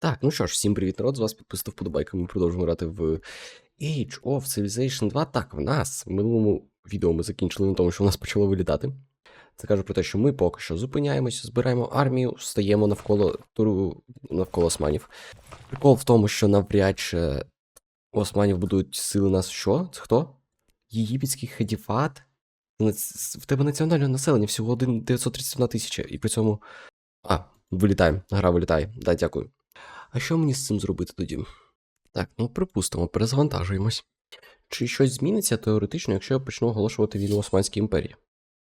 Так, ну що ж, всім привіт, народ, з вас підписав вподобайка. Ми продовжуємо грати в Age of Civilization 2. Так, в нас в минулому відео ми закінчили на тому, що в нас почало вилітати. Це каже про те, що ми поки що зупиняємося, збираємо армію, стаємо навколо туру навколо османів. Прикол в тому, що навряд чи османів будуть сили нас що? Це хто? Єгипетський хадіфат? В тебе національне населення всього 1 931 тисяча, і при цьому. А, вилітаємо, гра вилітає. Да, дякую. А що мені з цим зробити тоді? Так, ну припустимо, перезавантажуємось. Чи щось зміниться теоретично, якщо я почну оголошувати війну Османській імперії?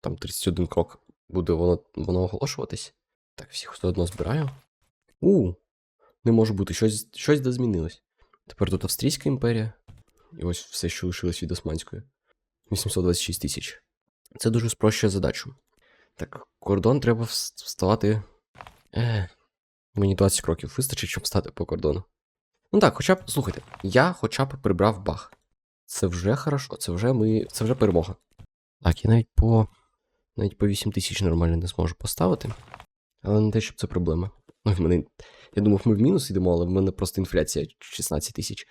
Там 31 крок буде воно, воно оголошуватись. Так, всіх все одно збираю. У, не може бути, щось, щось де змінилось. Тепер тут Австрійська імперія. І ось все, що лишилось від Османської. 826 тисяч. Це дуже спрощує задачу. Так, кордон треба вставати. Е, Мені 20 кроків вистачить, щоб стати по кордону. Ну так, хоча б, слухайте, я хоча б прибрав баг. Це вже хорошо, це вже ми. Це вже перемога. Так, я навіть по. Навіть по 8 тисяч нормально не зможу поставити. Але не те, щоб це проблема. Ну, в мене. Я думав, ми в мінус йдемо, але в мене просто інфляція 16 тисяч.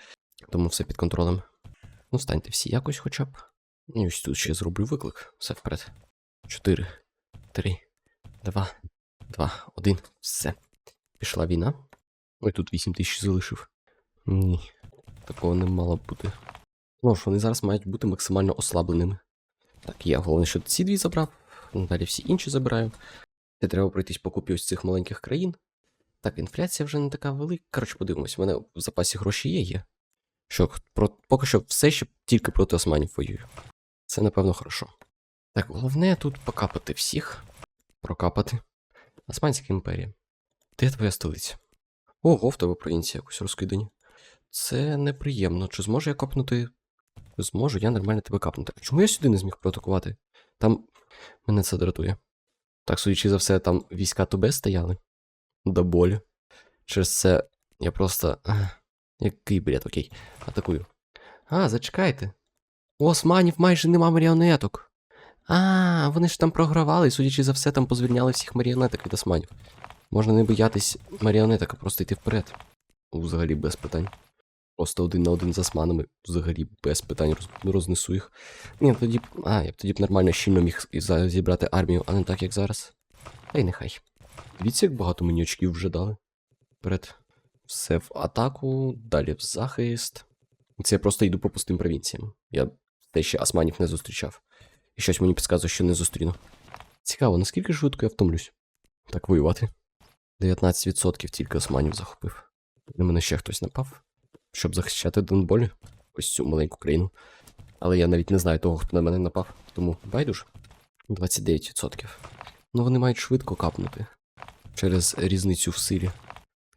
Тому все під контролем. Ну, станьте всі якось хоча б. І ось тут ще зроблю виклик. Все вперед. 4, 3, 2, 2, 1. Все. Пішла війна. Ой, тут 8 тисяч залишив. Ні, такого не мало б бути. Ну ж, вони зараз мають бути максимально ослабленими. Так, я головне, що ці дві забрав, далі всі інші забираю. Це треба пройтись по купі ось цих маленьких країн. Так, інфляція вже не така велика. Коротше, подивимось, у мене в запасі гроші є, є. Що, про, поки що все ще тільки проти османів воюю. Це, напевно, хорошо. Так, головне тут покапати всіх. Прокапати. Османська імперія. Де твоя столиця? Ого, в тебе провінція якось розкидані. Це неприємно. Чи зможу я копнути? Зможу, я нормально тебе капнути. А чому я сюди не зміг протокувати? Там мене це дратує. Так, судячи за все, там війська ТБ стояли. До болю. Через це я просто. Який бред, окей. Атакую. А, зачекайте. У османів майже нема маріонеток. А, вони ж там програвали, і судячи за все, там позвільняли всіх маріонеток від османів. Можна не боятись маріонеток, а просто йти вперед. Взагалі без питань. Просто один на один з османами, взагалі без питань роз, рознесу їх. Ні, тоді б. А, я б тоді б нормально щільно міг зібрати армію, а не так, як зараз. Та й нехай. Дивіться, як багато мені очків вже дали. Вперед. Все в атаку, далі в захист. Це я просто йду по пустим провінціям. Я те ще османів не зустрічав. І щось мені підказує, що не зустріну. Цікаво, наскільки швидко я втомлюсь. Так воювати. 19% тільки османів захопив. На мене ще хтось напав, щоб захищати Донболі, ось цю маленьку країну. Але я навіть не знаю того, хто на мене напав, тому байдуже. 29%. Ну вони мають швидко капнути через різницю в силі.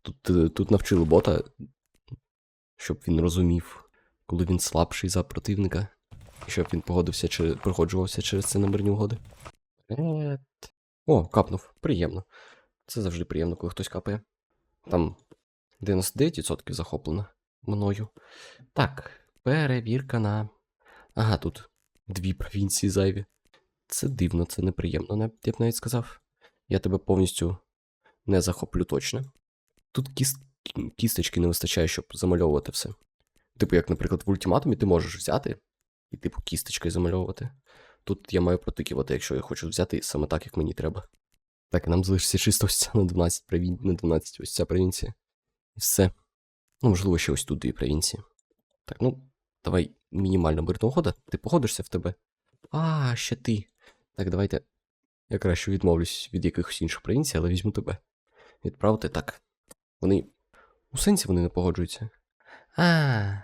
Тут, е, тут навчили бота, щоб він розумів, коли він слабший за противника, і щоб він погодився чи проходжувався через це номерні угоди. Вперед. О, капнув. Приємно. Це завжди приємно, коли хтось капає. Там 99% захоплено мною. Так, перевірка на. Ага, тут дві провінції зайві. Це дивно, це неприємно, я б навіть сказав. Я тебе повністю не захоплю точно. Тут кіс... кісточки не вистачає, щоб замальовувати все. Типу, як, наприклад, в ультиматумі ти можеш взяти і, типу, кісточкою замальовувати. Тут я маю протикувати, якщо я хочу взяти саме так, як мені треба. Так, нам залишиться чисто ось ця на 12 провін... на 12 ось ця провінція. І все. Ну, можливо, ще ось тут дві провінції. Так, ну, давай мінімальна мирна угода. Ти погодишся в тебе? А, ще ти. Так, давайте. Я краще відмовлюсь від якихось інших провінцій, але візьму тебе. Відправити так. Вони. У сенсі вони не погоджуються. А.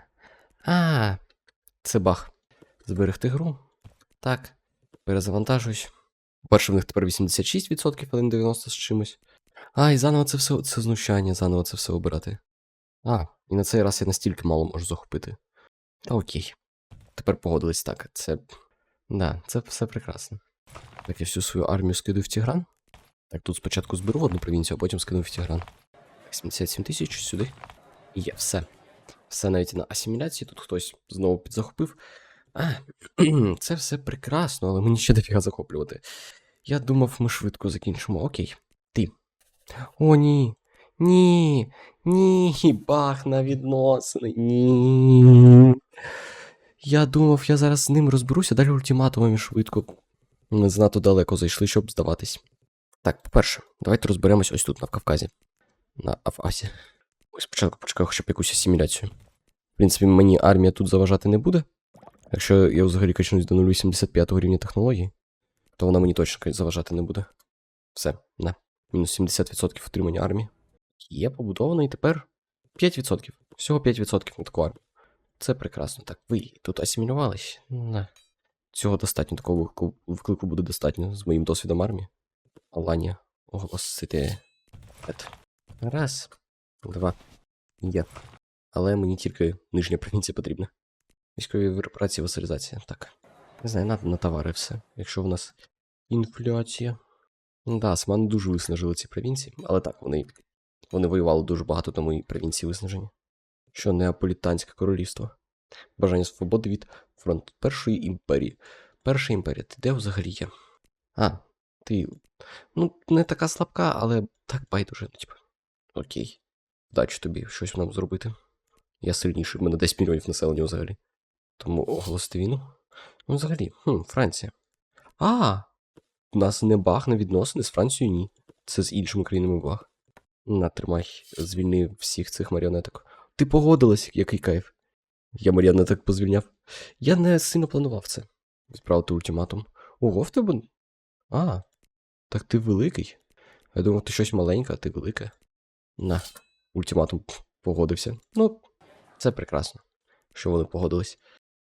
А. Це баг. Зберегти гру. Так. Перезавантажуюсь. Перше, в них тепер 86%, але не 90 з чимось. А, і заново це все. Це знущання, заново це все обирати. А, і на цей раз я настільки мало можу захопити. Та окей. Тепер погодились так. Це. Да, це все прекрасно. Так, я всю свою армію скидаю в Тігран. Так, тут спочатку зберу одну провінцію, а потім скину в Тігран. 77 тисяч сюди. І Є, все. Все навіть на асиміляції. Тут хтось знову підзахопив. А, це все прекрасно, але мені ще дофіга захоплювати. Я думав, ми швидко закінчимо. Окей. Ти. О, ні. Ні. Ні. Бах на відносини. Ні. Я думав, я зараз з ним розберуся, далі ультиматумами швидко. Ми занадто далеко зайшли, щоб здаватись. Так, по-перше, давайте розберемось ось тут, на Кавказі. На Афасі. Ось спочатку почекаю хоча якусь асиміляцію. В принципі, мені армія тут заважати не буде. Якщо я взагалі качнусь до 0,85 рівня технології, то вона мені точно заважати не буде. Все, на. Мінус 70% отримання армії. Є побудовано і тепер 5%. Всього 5% на таку армію. Це прекрасно. Так, ви тут асимілювались? На. Цього достатньо, такого виклику буде достатньо з моїм досвідом армії. Аланія оголосити. Раз, два. Є. Але мені тільки нижня провінція потрібна. Військові репарації, васалізація. Так. Не знаю, надо на товари все. Якщо в нас інфляція. Да, Османи дуже виснажили ці провінції, але так, вони, вони воювали дуже багато тому і провінції виснажені. Що Неаполітанське королівство. Бажання свободи від фронту Першої імперії. Перша імперія, ти де взагалі є? А, ти. Ну, не така слабка, але так байдуже, ну, типу. Окей. Вдачі тобі щось нам зробити. Я сильніший, в мене 10 мільйонів населення взагалі. Тому оголосити війну. Ну, взагалі, хм, Франція. А! У нас не баг на відносини з Францією, ні. Це з іншими країнами баг. На, тримай, звільни всіх цих маріонеток. Ти погодилась, який кайф. Я маріонеток позвільняв. Я не сильно планував це. Відправити ультиматум. Ого, в тебе. А, так ти великий. Я думав, ти щось маленьке, а ти велике. На, ультиматум погодився. Ну, це прекрасно, що вони погодились.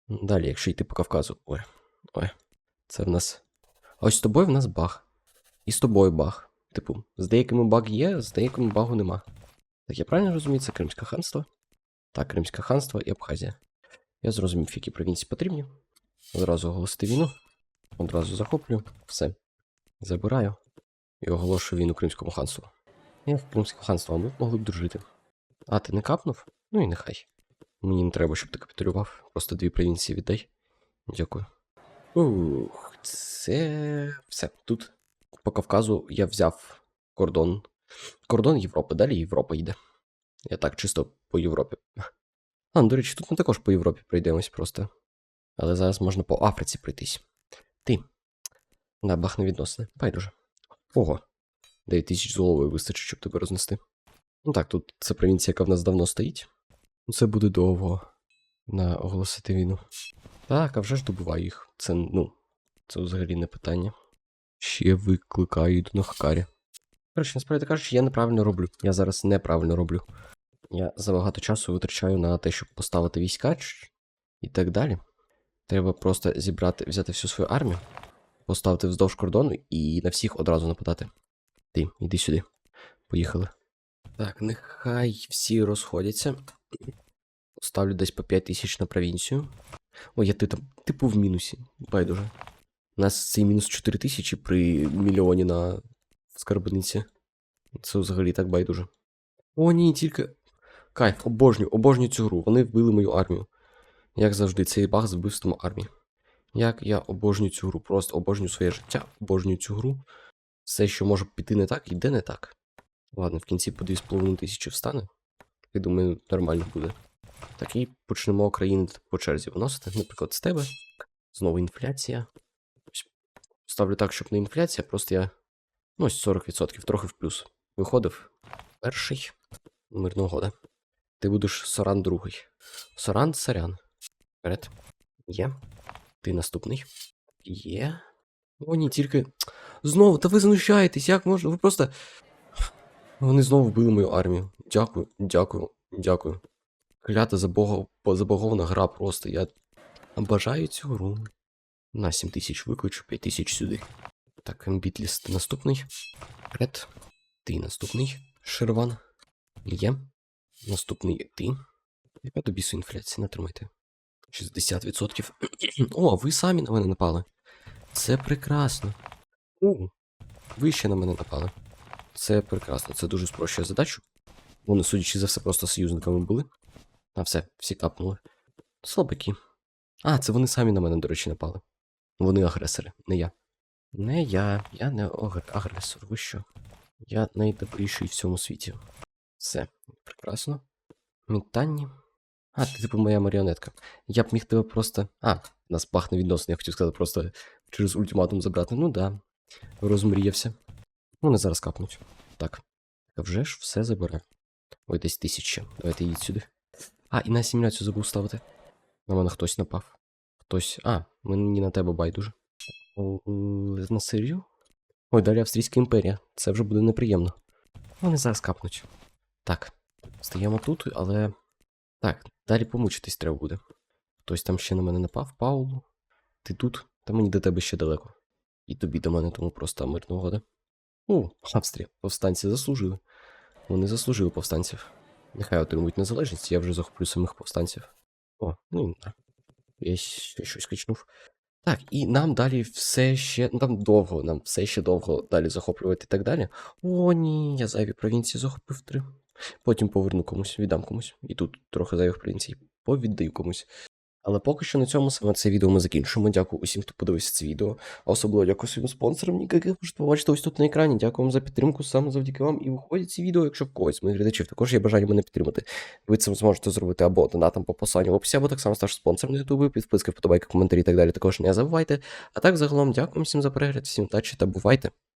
Далі, якщо йти по Кавказу. Ой, ой, це в нас. Ось з тобою в нас баг. І з тобою баг. Типу, з деякими баг є, з деякими багу нема. Так я правильно розумію, це Кримське ханство? Так, Кримське ханство і Абхазія. Я зрозумів, які провінції потрібні. Одразу оголосити війну. Одразу захоплю. Все. Забираю. І оголошую війну Кримському ханству. Я в Кримське ханство, а ми могли б дружити. А, ти не капнув? Ну і нехай. Мені не треба, щоб ти капітулював. Просто дві провінції віддай. Дякую. Ух, це все. Тут по Кавказу я взяв кордон. Кордон Європи, далі Європа йде. Я так чисто по Європі. А, ну, до речі, тут ми також по Європі пройдемось просто. Але зараз можна по Африці пройтись. Ти. На бах не відносини. Байдуже. Ого. 9 тисяч з вистачить, щоб тебе рознести. Ну так, тут це провінція, яка в нас давно стоїть. Ну, Це буде довго на оголосити війну. Так, а вже ж добуваю їх. Це, ну, це взагалі не питання. Ще викликаю йду на Хакарі. Коротше, насправді кажучи, я неправильно роблю. Я зараз неправильно роблю. Я забагато часу витрачаю на те, щоб поставити війська і так далі. Треба просто зібрати, взяти всю свою армію, поставити вздовж кордону і на всіх одразу нападати. Ти, іди сюди. Поїхали. Так, нехай всі розходяться. Ставлю десь по 5 тисяч на провінцію. Ой, я ти там, типу в мінусі. Байдуже. У нас цей мінус 4 тисячі при мільйоні на скарбниці. Це взагалі так байдуже. О, ні, тільки. Кайф, обожнюю, обожнюю цю гру. Вони вбили мою армію. Як завжди, цей баг з вбивством армії. Як я обожнюю цю гру, просто обожнюю своє життя, обожнюю цю гру. Все, що може піти не так, йде не так. Ладно, в кінці по 2,5 тисячі встане. Я думаю, нормально буде. Так, і почнемо країни по черзі виносити. Наприклад, з тебе. Знову інфляція. Ставлю так, щоб не інфляція, просто я. Ну, ось 40%, трохи в плюс. Виходив. Перший. Мирного года. Ти будеш Соран другий. Соран Сарян. Вперед. Є. Ти наступний. Є. О, ні, тільки. Знову, та ви знущаєтесь, як можна? Ви просто. Вони знову вбили мою армію. Дякую, дякую, дякую. Клята забого... забагована гра просто. Я бажаю цю гру. На 7 тисяч викличу, 5 тисяч сюди. Так, ембітліст наступний. Ред. Ти наступний. Шерван. Є. Наступний ти. Яка тобі су інфляція? Натримайте. 60%. О, ви самі на мене напали. Це прекрасно. У, ви ще на мене напали. Це прекрасно. Це дуже спрощує задачу. Вони, судячи за все, просто союзниками були. А все, всі капнули. Слабаки. А, це вони самі на мене, до речі, напали. Вони агресори, не я. Не я. Я не агресор. Ви що? Я найдобріший в цьому світі. Все, прекрасно. Вітання. А, ти типу моя маріонетка. Я б міг тебе просто. А, нас пахне відносини, я хотів сказати, просто через ультиматум забрати. Ну да. Розмріявся. Вони зараз капнуть. Так. А вже ж все забере. Ой, десь тисяча. Давайте їдь сюди. А, і на асиміляцію забув ставити. На мене хтось напав. Хтось. А, мені на тебе байдуже. На Сирію? Ой, далі Австрійська імперія. Це вже буде неприємно. Вони зараз капнуть. Так, стаємо тут, але. Так, далі помучитись треба буде. Хтось там ще на мене напав, Паулу. Ти тут, та мені до тебе ще далеко. І тобі до мене, тому просто мирна угода. У, Австрія, повстанці заслужили. Вони заслужили повстанців. Нехай отримують незалежність, я вже захоплю самих повстанців. О, ну і. Я ще щось качнув. Так, і нам далі все ще. Ну там довго, нам все ще довго далі захоплювати і так далі. О, ні, я зайві провінції захопив три. Потім поверну комусь, віддам комусь. І тут трохи зайвих провінцій повіддаю комусь. Але поки що на цьому саме це відео ми закінчимо. Дякую усім, хто подивився це відео. А особливо дякую своїм спонсорам, яких можете побачити ось тут на екрані. Дякую вам за підтримку, саме завдяки вам. І виходять ці відео, якщо в когось моїх глядачів також є бажання мене підтримати. Ви це зможете зробити або донатом по посиланню в описі, або так само стаж спонсором на ютубі, підписки, вподобайки, коментарі і так далі. Також не забувайте. А так загалом дякую всім за перегляд, всім удачі та бувайте.